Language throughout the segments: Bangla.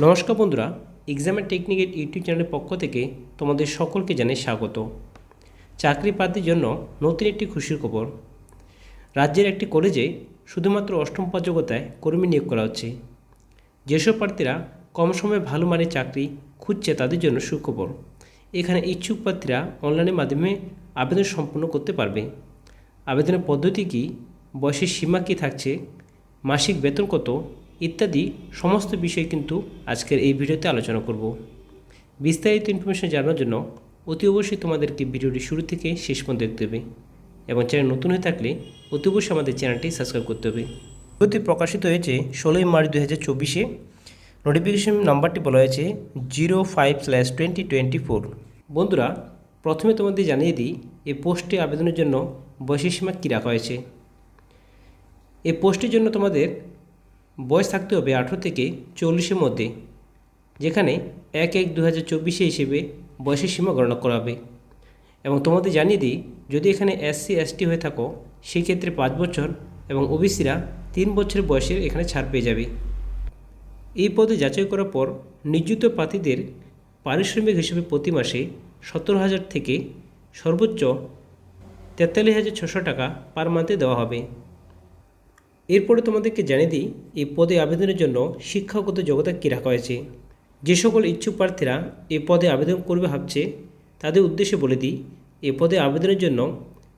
নমস্কার বন্ধুরা এক্সামের টেকনিকের ইউটিউব চ্যানেলের পক্ষ থেকে তোমাদের সকলকে জানাই স্বাগত। চাকরি প্রার্থীর জন্য নতুন একটি খুশির খবর। রাজ্যের একটি কলেজে শুধুমাত্র অষ্টম যোগ্যতায় কর্মী নিয়োগ করা হচ্ছে। যেসব প্রার্থীরা কম সময়ে ভালো মানের চাকরি খুঁজছে তাদের জন্য সুখবর। এখানে ইচ্ছুক প্রার্থীরা অনলাইনের মাধ্যমে আবেদন সম্পূর্ণ করতে পারবে। আবেদনের পদ্ধতি কী? বয়সের সীমা কী থাকছে? মাসিক বেতন কত? ইত্যাদি সমস্ত বিষয় কিন্তু আজকের এই ভিডিওতে আলোচনা করব। বিস্তারিত ইনফরমেশন জানার জন্য অতি অবশ্যই তোমাদেরকে ভিডিওটি শুরু থেকে শেষ পর্যন্ত দেখতে হবে এবং চ্যানেল নতুন হয়ে থাকলে অতি অবশ্যই আমাদের চ্যানেলটি সাবস্ক্রাইব করতে হবে। ভিডিওটি প্রকাশিত হয়েছে ষোলোই মার্চ দু হাজার চব্বিশে। নোটিফিকেশন নাম্বারটি বলা হয়েছে zero five slash twenty twenty four বন্ধুরা, প্রথমে তোমাদের জানিয়ে দিই এই পোস্টে আবেদনের জন্য বয়সের সীমা কী রাখা হয়েছে। এই পোস্টের জন্য তোমাদের বয়স থাকতে হবে আঠেরো থেকে চল্লিশের মধ্যে, যেখানে এক এক দু হাজার চব্বিশে হিসেবে বয়সের সীমা গণনা করা হবে। এবং তোমাদের জানিয়ে দিই, যদি এখানে এসসি এসটি হয়ে থাকো, সেক্ষেত্রে পাঁচ বছর এবং ওবিসিরা তিন বছর বয়সের এখানে ছাড় পেয়ে যাবে। এই পদে যাচাই করার পর নিযুক্ত প্রার্থীদের পারিশ্রমিক হিসেবে প্রতি মাসে সতেরো হাজার থেকে সর্বোচ্চ তেতাল্লিশ হাজার ছশো টাকা পার মান্থে দেওয়া হবে। এরপরে তোমাদেরকে জানিয়ে দিই, এই পদে আবেদনের জন্য শিক্ষাগত যোগ্যতা কী রাখা হয়েছে। যে সকল ইচ্ছুক প্রার্থীরা এ পদে আবেদন করবে ভাবছে, তাদের উদ্দেশ্যে বলে দিই, এ পদে আবেদনের জন্য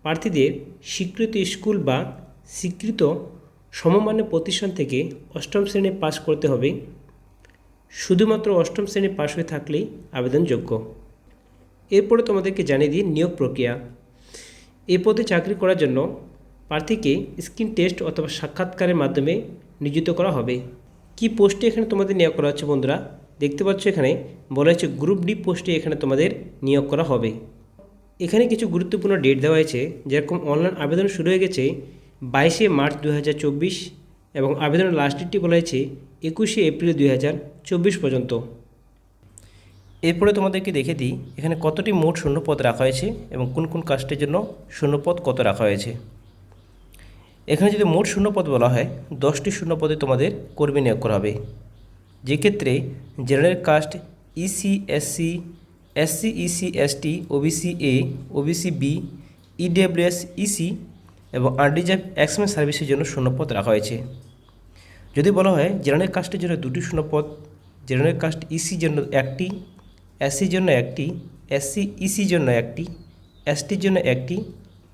প্রার্থীদের স্বীকৃত স্কুল বা স্বীকৃত সমমানের প্রতিষ্ঠান থেকে অষ্টম শ্রেণি পাস করতে হবে। শুধুমাত্র অষ্টম শ্রেণি পাশ হয়ে থাকলেই আবেদনযোগ্য। এরপরে তোমাদেরকে জানিয়ে দিই নিয়োগ প্রক্রিয়া। এ পদে চাকরি করার জন্য প্রার্থীকে স্ক্রিন টেস্ট অথবা সাক্ষাৎকারের মাধ্যমে নিযুক্ত করা হবে। কি পোস্টে এখানে তোমাদের নিয়োগ করা হচ্ছে বন্ধুরা? দেখতে পাচ্ছ এখানে বলা হচ্ছে গ্রুপ ডি পোস্টে এখানে তোমাদের নিয়োগ করা হবে। এখানে কিছু গুরুত্বপূর্ণ ডেট দেওয়া হয়েছে, যেরকম অনলাইন আবেদন শুরু হয়ে গেছে বাইশে মার্চ দুই হাজার চব্বিশ এবং আবেদনের লাস্ট ডেটটি বলা হয়েছে একুশে এপ্রিল দুই হাজার চব্বিশ পর্যন্ত। এরপরে তোমাদেরকে দেখে দিই, এখানে কতটি মোট শূন্যপদ রাখা হয়েছে এবং কোন কোন কাস্টের জন্য শূন্যপদ কত রাখা হয়েছে। এখানে যদি মোট শূন্যপদ বলা হয়, দশটি শূন্যপদে তোমাদের কর্মী নিয়োগ করা হবে। যে ক্ষেত্রে general caste E EC SC SC EC ST OBC A OBC B EWS EC এবং আনরিজার্ভ এক্সমেন সার্ভিসের জন্য শূন্যপদ রাখা হয়েছে। যদি বলা হয় জেনারেল কাস্টের জন্য দুটি শূন্যপদ, জেনারেল কাস্ট ইসির জন্য একটি এসসির জন্য একটি এসসি ইসির জন্য একটি এসটির জন্য একটি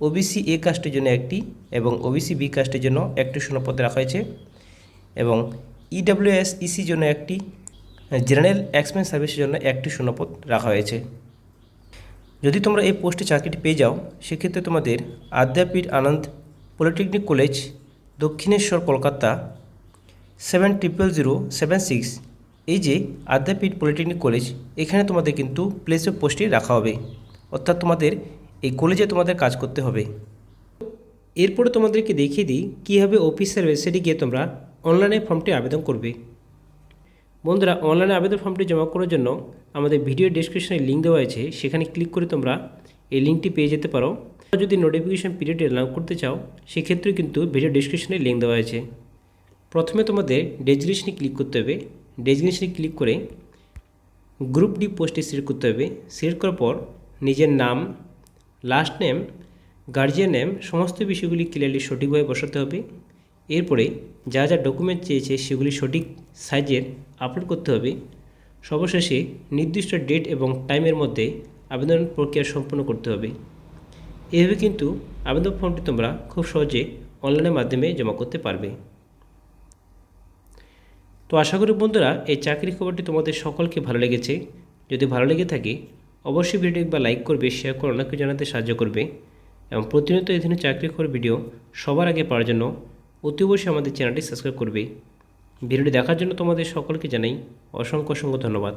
ওবিসি এ কাস্টের জন্য একটি এবং ওবিসি বি কাস্টের জন্য একটি শূন্যপদ রাখা হয়েছে এবং ইডব্লিউএস ইসির জন্য একটি জেনারেল এক্সপেন সার্ভিসের জন্য একটি শূন্যপদ রাখা হয়েছে। যদি তোমরা এই পোস্টে চাকরিটি পেয়ে যাও, সেক্ষেত্রে তোমাদের Adyapeath Ananda polytechnic college, Dakshineswar, Kolkata seven triple zero seven six এই যে আদ্যাপীঠ পলিটেকনিক কলেজ, এখানে তোমাদের কিন্তু প্লেস অফ পোস্টে রাখা হবে। অর্থাৎ তোমাদের এই কলেজে তোমাদের কাজ করতে হবে। এরপরে তোমাদেরকে দেখিয়ে দিই কীভাবে অফিসের ওয়েবসাইটে গিয়ে তোমরা অনলাইনে ফর্মটি আবেদন করবে। বন্ধুরা অনলাইনে আবেদন ফর্মটি জমা করার জন্য আমাদের ভিডিও ডিসক্রিপশনে লিঙ্ক দেওয়া আছে, সেখানে ক্লিক করে তোমরা এই লিঙ্কটি পেয়ে যেতে পারো। যদি নোটিফিকেশন পিরিয়ড লাভ করতে চাও সেক্ষেত্রে কিন্তু ভিডিও ডিসক্রিপশনে লিঙ্ক দেওয়া আছে। প্রথমে তোমাদের ডেজিগনেশনে ক্লিক করতে হবে। ডেজিগনেশনে ক্লিক করে গ্রুপ ডি পোস্টে সিলেক্ট করতে হবে। সিলেক্ট করার পর নিজের নাম লাস্ট নেম গার্জিয়ান নেম সমস্ত বিষয়গুলি ক্লিয়ারলি সঠিকভাবে বসাতে হবে। এরপরে যা যা ডকুমেন্ট চেয়েছে সেগুলি সঠিক সাইজের আপলোড করতে হবে। সর্বশেষে নির্দিষ্ট ডেট এবং টাইমের মধ্যে আবেদন প্রক্রিয়া সম্পন্ন করতে হবে। এভাবে কিন্তু আবেদন ফর্মটি তোমরা খুব সহজে অনলাইনের মাধ্যমে জমা করতে পারবে। তো আশা করি বন্ধুরা, এই চাকরি খবরটি তোমাদের সকলকে ভালো লেগেছে। যদি ভালো লেগে থাকে অবশ্যই ভিডিও একবার লাইক করবে শেয়ার করে, অনেককে জানাতে সাহায্য করবে। এবং প্রতিনিয়ত এই ধরনের চাকরি খবর ভিডিও সবার আগে পাওয়ার জন্য অতি অবশ্যই আমাদের চ্যানেলটি সাবস্ক্রাইব করবে। ভিডিওটি দেখার জন্য তোমাদের সকলকে জানাই অসংখ্য অসংখ্য ধন্যবাদ।